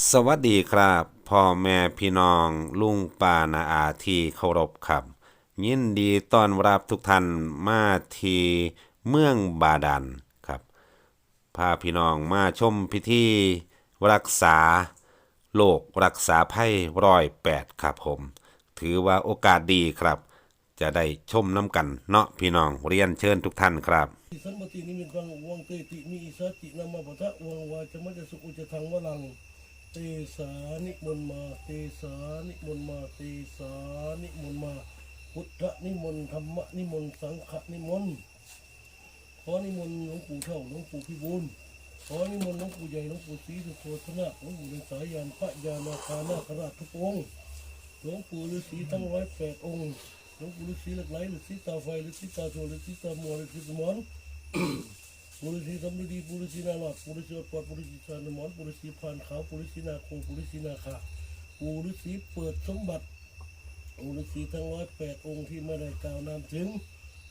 สวัสดีครับ พ่อแม่พี่น้อง ลุงป้านาอาที่เคารพครับ ยินดีต้อนรับทุกท่านมาที่เมืองบาดาลครับพาพี่น้องมาชมพิธีรักษาโรครักษาภัยร้อยแปดครับผม ถือว่าโอกาสดีครับ จะได้ชมน้ำกันเนาะพี่น้องเรียนเชิญทุกท่านครับสัมตินิมิตังวังเตติมีอิสตินามาปะทะวังวาจมัจจสุอุจทังวลัง ตสานิมนต์มาเตสานิมนต์มาเตสานิมนต์มาพุทธนิมนต์ธรรมนิมนต์สังฆนิมนต์ขอนิมนต์หลวงปู่เท่าหลวงปู่พิบูลขอนิมนต์หลวงปู่ใหญ่หลวงปู่ศรีสุโธทนะหลวงปู่เป็นสายานพระยานาคานาคราชทุกองค์หลวงปู่ฤาษีทั้งร้อยแปดองค์หลวงปู่ฤาษีหล็กไหลฤาษีตาไฟฤาษีตาโชฤาษีตามัวฤาษีสมอน ปุริสีสำลีปุริสีนาหลอดปุริสีอดปอดปุริสีชานมอนปุริสีพานขาวปุริสีนาคงปุริสีนาคาปุริสีเปิดสมบัติปุริสีทั้งร้อยแปดองค์ที่ไม่ได้กล่าวนามถึง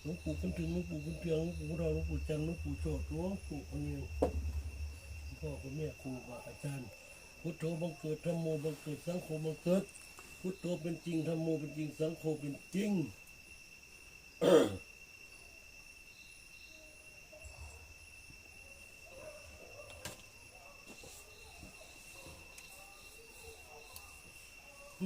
หลวงปู่กันถึงหลวงปู่กันเพียงหลวงปู่เราหลวงปู่จันหลวงปู่โชติหลวงปู่คนนี้พ่อคุณแม่ครูบาอาจารย์ พุทโธบังเกิดธรรมโมบังเกิดสังโฆบังเกิด พุทโธเป็นจริงธรรมโมเป็นจริงสังโฆเป็นจริง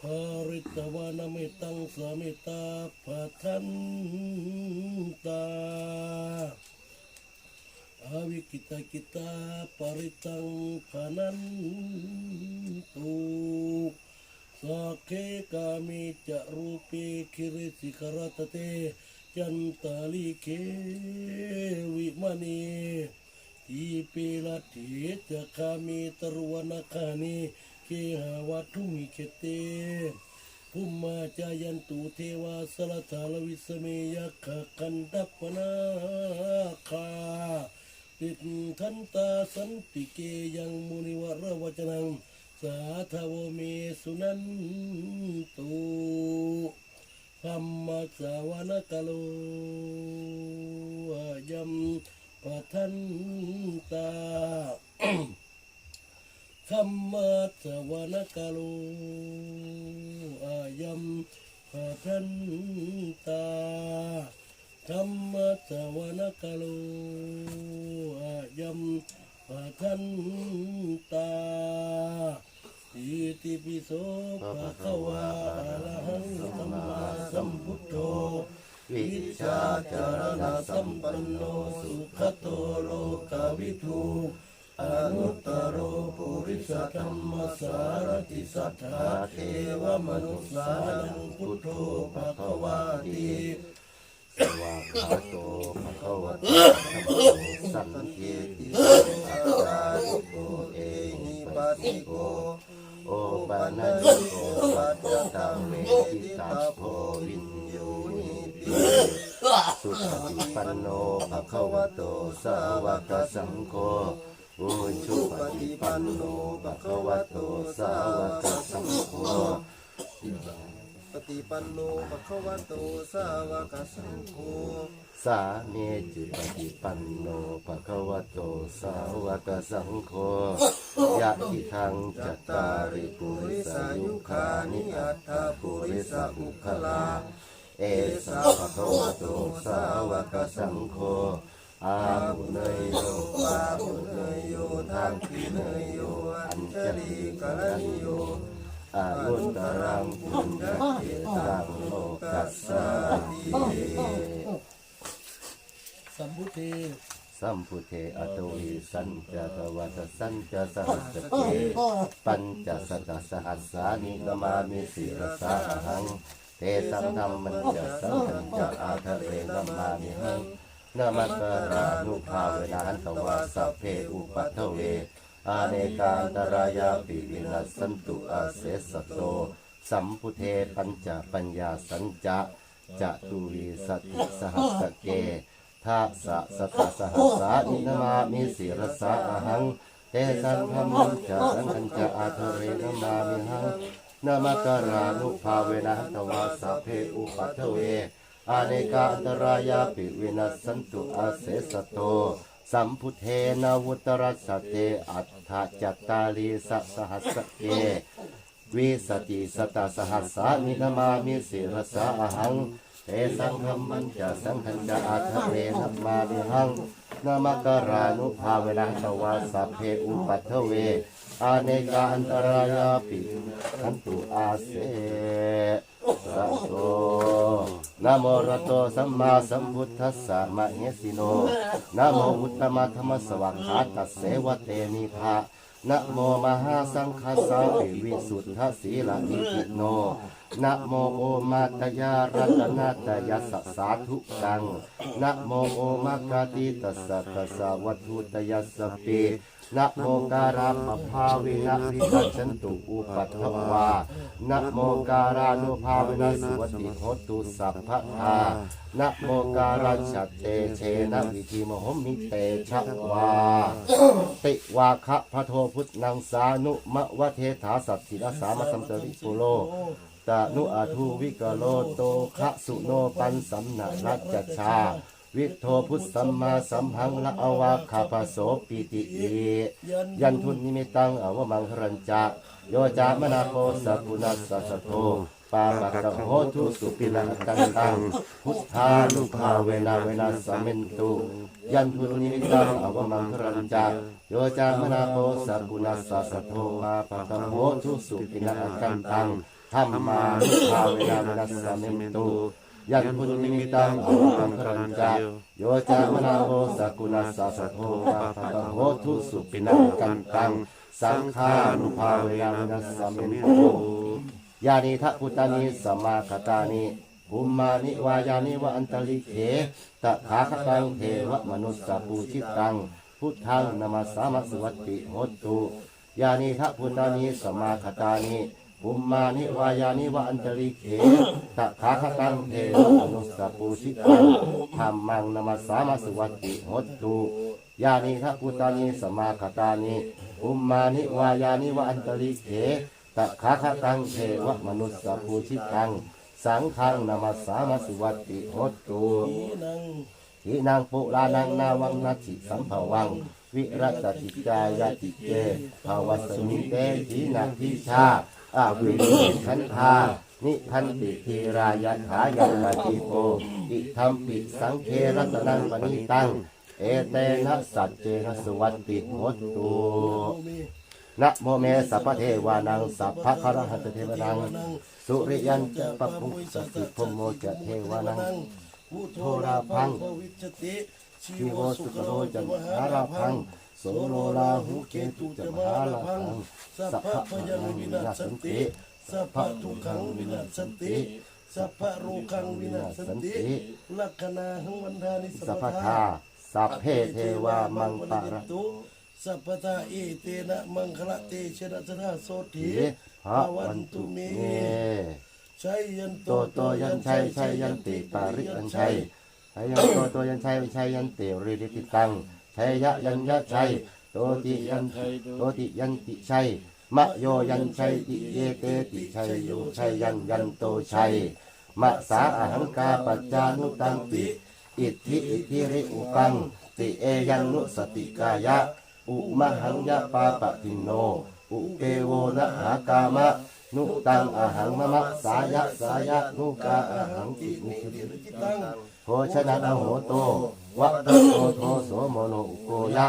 ภาริตวานามิตังสามิตาปัทันตาอาวิกิตากิตาปริตังขนันตุสักเคกามิจารูปีคิริสิกรตเตจันตาลิเควิมณีทีปีละทิจะคามีตรวนคานี เคหาวัตุมิเคเตภูมิมาจายันตุเทวาสลทาลวิสเมยักขกันดัปปนาคาติดทันตาสันติเกยังมุนิวรวจนัง สาธาวเมสุนันตุธรรมสาวนกโลยัมปทันตา ธรรมะสวนกาโลอายัมปะทันตาธรรมะสวนกาโลอายัมปะทันตาอิติปิโสภะคะวะอะระหังสัมมาสัมพุทโธวิชาจารณะสัมปันโนสุขโตโลกวิทู อนุตตโรปุริสธรรมสารติสัทธาเทวมนุสสานังพุทโธภะคะวาติสวากขาโตภะคะวะโตธัมโมสังเกติอาจาริโกเอหิปัสสิโกโอปานาจิโกปัจจตังเมติตาโพวินยูนิปิสุปฏิปันโนภะคะวะโตสาวกสังโฆ โอชุปฏิปันโนภะคะวะโตสาวกสังโฆปฏิปันโนภะคะวะโตสาวกสังโฆสาเมจิปฏิปันโนภะคะวะโตสาวกสังโฆยะติทังจัตตาริปุริสายุคานิอัตถปุริสอุคลา เอสาภะคะวะโตสาวกสังโฆ อาบุเนยโยอาบุเนยโยทางพิเนยโยอัญชลีกรันโยอานุตตรังปุญญเกตังโลกัสสาติสัมพุทเทสัมพุเทอโตวิสัญจตวัตสัญจสหัสเกปัญจสตสหัสสานิกมามิสิรสาหัง เตสัมธรรมันจะสังขันจะอาทะเรกัมมามิหัง นามัสการานุภาเวนะหันตวาสัพเพอุปัทเว อาเนกาตรายาปิวินัสสันตุอาเสสสโต สัมพุเทปัญจปัญญาสัญจะจะตุวีสติสหัสเกทาสะสตสหัสานินามามิสิรสะอหังเตสังธรรมัญจะสังขัญจะอาเทเรนามามิหังนามการานุภาเวนะตวาสะเพอุปัทเว อาเนกาอันตรายาปิวินัสสันตุอาเสสโต สัมพุเทนาวุตรัสสเตอัฏฐจัตตาลีสัสหัสเกวิสติสตาสหัสสามินามามิสิรสาอหังเตสังธรรมันจะสังขันจะอาทะเรนัมามิหังนามการานุภาเวนะตวาสัพเพอุปัทเว อาเนกาอันตรายาปิขันตุอาเสสะโต นะโมรโตสัมมาสัมพุทธัสสะมะเหสิโนนะโมอุตตมะธรรมสวัคขาตัสเสวะเตมิภานะโมมหาสังฆาสาปิวิสุทธสีลนิพิโนนะโมโอมาตยารัตนาตยสสสาธุกังนะโมโอมากาติตัสสะตัสสะวัตถุตยสสปิ นะโมการาปภาวินะวิกัจันตุอุปัตถวานะโมการานุภาวินะสุวติโหตุสัพพะทานะโมการาชัตเตเชนะวิธีมหมิเตชะวา ติวาคะพระโทพุทธนังสานุมะวะเทถาสัตถิรสามสัมตริปุโลตานุอาทูวิกโลโตคะสุโนปันสัมนารัจจชา วิโทพุทธสัมมาสัมพังละอวาคาปโสปิติเอยันทุนนิมิตังอวมังครัญจะโยจามนาโคสกุณัสสะสะโทปาปะกะโหทุสุปิลังตังตังพุทธานุภาเวนาเวนาสัมเมนตุยันทุนนิมิตังอวมังครัญจะโยจามนาโคสกุณัสสะสะโทปาปะกะโหทุสุปิลังตังตังธรรมานุภาเวนาเวนาสัมเมนตุ ยันพุนิมิตังอวมังครัญจะโยจามนาโหสกุณัสสะสโทปะปะกะโหทุสุปินังกันตัง สังฆานุภาเวนะนัสสมินตุยานิทัพุตานิสมาคตานิภูมานิวายานิวะอันตลิเขตถาคตังเทวมนุสสปูชิตัง พุทธังนามาสามสวัติโหตุยานิทัพุตานิสมมาคตานิ ภูมานิวายานิวะอันตลิเขตถาคตังเทวมนุสสปูชิตังธรรมังนามาสามัสวัตติโหตุยานิทัพุตานิสมาคตานิอุมมานิวายานิวะอันตริเขตะขาคตังเทวมนุสสภูชิตัง สังฆังนามาสามาสวัตติโหตุทีนังทีนางปุรานังนาวังนัชิสัมภวัง วิรัตติจายติเกภาวสมิเตทีนาทิชาาวิริขันธานิพันติทีรายะขายันมาติโกอิธรรมปิสังเครัตนังปณิตัง เอเตนะสัจเจนะสวัตติโหตุโอเมนะโมเมสัพพเทวานังสัพพะคารหัตเทวานัง สุริยันจะปะพุสติพมโมจะเทวานังพุทโธราพังวิจติชีโวสุขโรจะมหาราพัง โสโลลาหุเกตุจะมหาราพังสัพพะพยังวินาศสันติสัพพะทุกขังวินาศสันติสัพพะโรคังวินาศสันติลักขณาหังวันทานิสัสัพพพพทาทาสัพเพเทวามังปะระตุสัพพทาเอเตนะมังคละเตชนะชนะโสติภาวันตุเมชัยยันโตโตยันชัยชัยยันติปาริยันชัยชัยยันโตโตยันชัยชัยยันติริริติตัง ชัยยะยันยะชัยโตติยันโตติยันติชัยมะโยยันชัยติเยเตติชัยโยชัยยันยันโตชัยมะสาอหังกาปัจจานุตังติอิทธิอิทธิริอุปังติเอยันนุสติกายะ อุมหังยะปาปะตินโน อุเกโวนะหากามะ นุตังอาหังมะมะสายะสายะนุกาอาหังตินิสิติตังโภชนะอโหโต วะตโตโทโสโมโนโกยะ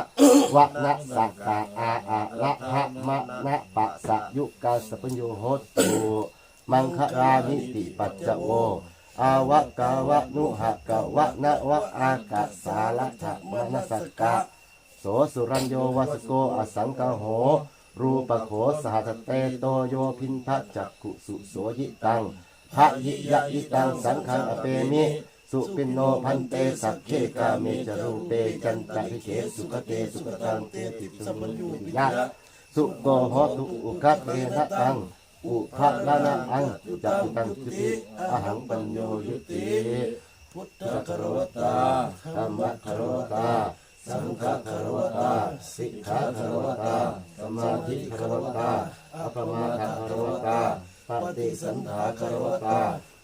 วะนะสักกาอาอะละหะมะนะปะสะยุกาสปัญโยโหตุมังครานิติปัจจโวอาวะกาวะนุหะกะวะนะวะอากะสาละทะมนสกะโสสุรัญโยวัสโกอสังกโห รูปโขสหัสเตโตโยพินทะจักขุสุโสยิตังพระยิยะยิตังสังขังอเปมิ สุปินโนพันเตสักเคกาเมจรูเปจันตะพิเขสุขเตสุขตังเตติสัมมัญญูยะสุโกหตุอุคัตเตนะตังอุภะละนะอังจักตังจุติอหังปัญโยยุติพุทธคารวตาตาธรรมคารวตาสังฆคารวตาสิกขาคารวตาสมาธิคารวตาอัปปมาคารวตาปฏิสันถาคารวตา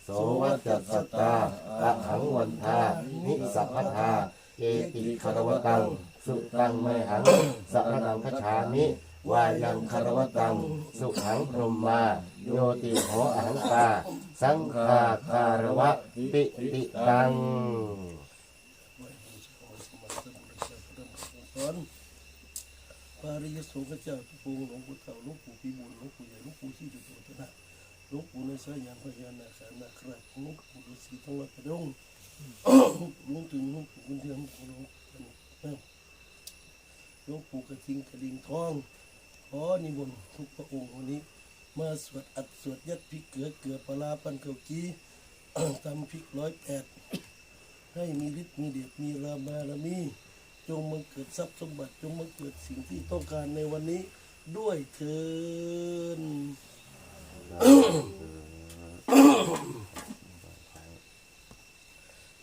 โสวัจจัสสตตาอะหังวันทานิสัพพทาเอติคารวตัง สุตังไมหังสัพนังคชามิวายังคารวตัง สุขังพรมมาโยติโหอหังตา สังฆาคารวะปิติตังสอนปาริยสพระเจ้าทุกองค์หลวงปู่เฒ่าหลวงปู่พิบูลหลวงปู่ใหญ่หลวงปู่ที่จุดโตนะ หลวงปู่ในสายยานพญานาคานาคราชหลวงปู่ฤาษีทองรัตดงหลวงถึงหลวงปู่คุณเทียมหลวงหลวงปู่กระทิงกระดิ่งทองขอนิมนต์ทุกพระองค์วันนี้ มาสวดอัดสวดยัดพริกเกลือเกลือปลาปันเกาจีตำพริกร้อยแปดให้มีฤทธิ์มีเดชมีรามารามีจงมังเกิดทรัพย์สมบัติจงมังเกิดสิ่งที่ต้องการในวันนี้ด้วยเถิน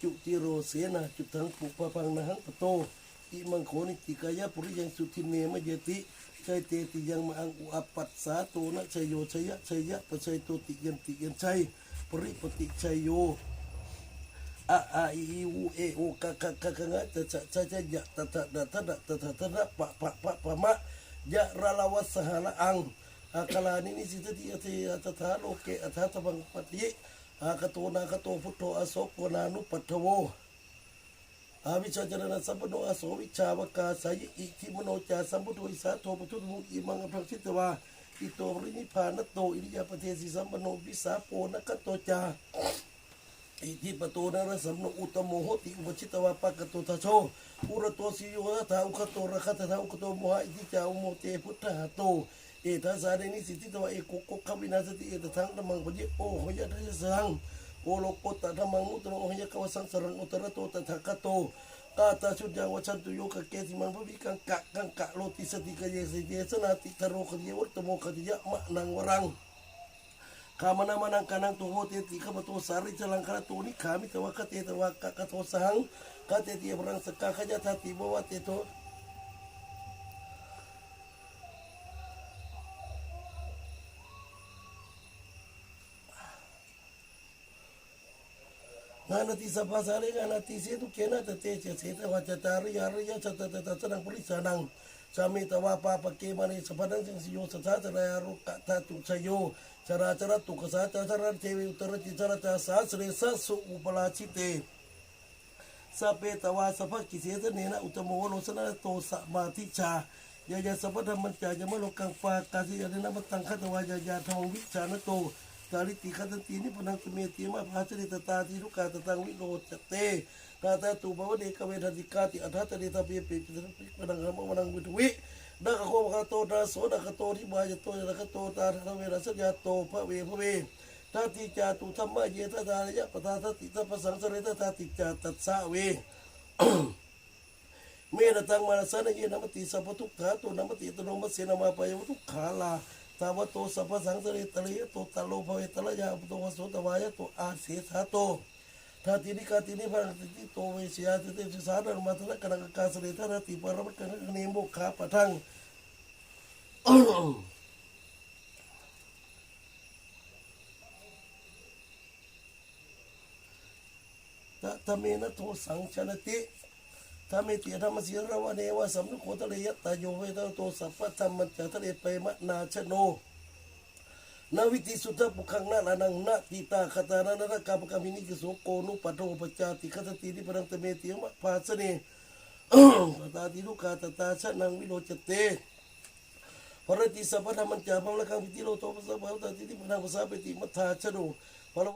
จุติโรเสนาจุทังปุปะปังนะหังปโตอิมังโคนิติกายะปุริยังสุทิเนมะเยติใจเตติยังมาอังอุอปัสสาโตนะชัยโยชัยยะชัยยะปะชัยโตติยันติยันชัยปริปติชัยโยอะอาอีอีอูเอโอกะกะกะกะงะจะจะจะจะยะตะตะดะตะดะตะตะตะปะปะปะปะมะยะระละวัสหะละอัง อากาลานินิสิตติยะเทอัตถาโลเกอัตถาตบังปะติอากะโตนาคโตพุทโธอโศกนานุปัฏฐโวอาวิชาจรณะสัมปโนอโสวิชาวกาสายอิทิมโนจาสัมพุโธอิสาโทปุถุมุอิมังอภังคิตวาอิโตปรินิพานโตอิริยาปเทสิสัมปโนวิสาโปนะกโตจาอิทิปโตนารสัมโนอุตโมโหติอุปชิตวาปะกะโตทะโชอุระโตสิโยทะอุคโตระคตทะอุคโตโมหะอิทิจาอุโมเตพุทธะโต เอทัสสาเดนิสิทธิตวะเอโกโกขวินาสติเอตทังธรรมังปะเยโอหยะทัสสังโอโลกตะธรรมังมุตโนหยะกวสังสรังอุตระโตตถาคโตกาตาชุดยังวชันตุโยกเกติมันภวิกังกะกังกะโลติสติกเยสิเยสนาติทโรคติยวัตโมคติยะมะนังวรังขามนามานังกานังตัวโหเตติขบตัวสาริจลังคาตัวนิขามิตวะคเตตวะกะกะโทสังกะเตติบรังสกาขยะทติบวะเตโต งานติสัพพะสาริงานติเสตุเกนะตะเตเจเสตวะจตาริยาริยะชตตะตะสนังปริสานังสามิตวะปาปะเกมานิสัพพังสิงสิโยสัทธาตระรุกะทาตุชโยชราชรตุกสาจาชรเทวิอุตรติชรจาสาสเรสสุอุปราชิเตสเพตวาสัพพกิเสสเนนะอุตโมวโลสนะโตสมาธิชายายาสัพพธรรมัญจายมโลกังปากาสิยาเนนะมตังคตวายายาธรรมวิชานโต กาลิติคัตตินิพนังสเมติมาภาชริตตาติรุกาตตังวิโรจเตตาตาตุภวเดกเวทัติกาติอัฏฐตเดตาเปียปิปิปิปนังรมมนังวิทวิดักโคมคาโตดาโสดักโตทิบายโตดักโตตาทเวรสัญญาโตพระเวพระเวทาติจาตุธรรมะเยตตาระยะปทาทติตัพสังสเรตตาติจาตัสสะเวเมรตังมาสานเยนมติสัพพทุกขาตุนมติตโนมเสนามาปายทุกขาลา ตาวโตสัพพสังสเรตระยะโตตะโลภเวตระยะปุโตวโสตวายะโตอาเสสาโตทาตินิกาตินิพังติติโตเวสยาติเตสาดานมาตระกนังกาสเรตระติปรมักังเนโมขาปะทังตะทะเมนะโทสังชนติ ทาไมิติธรรมสีรวะเนวะสัมนุโคทะเลยะตะโยเวตะโตสัพพะธรรมัจจะทะเลไปมะนาชโนนาวิติสุทธปุขังนาลานังนาติตาคาตานานาคาปกามินิกิโสโกนุปัตโตปจาติคตตินิปรังตเมติยมะภาสเนปตาติลุกาตตาชะนังวิโรจเตพระติสัพพะธรรมัญจาภวละกังพิติโลโตภะสัพพะตติติปนังภาษาเปติมัทธาชโน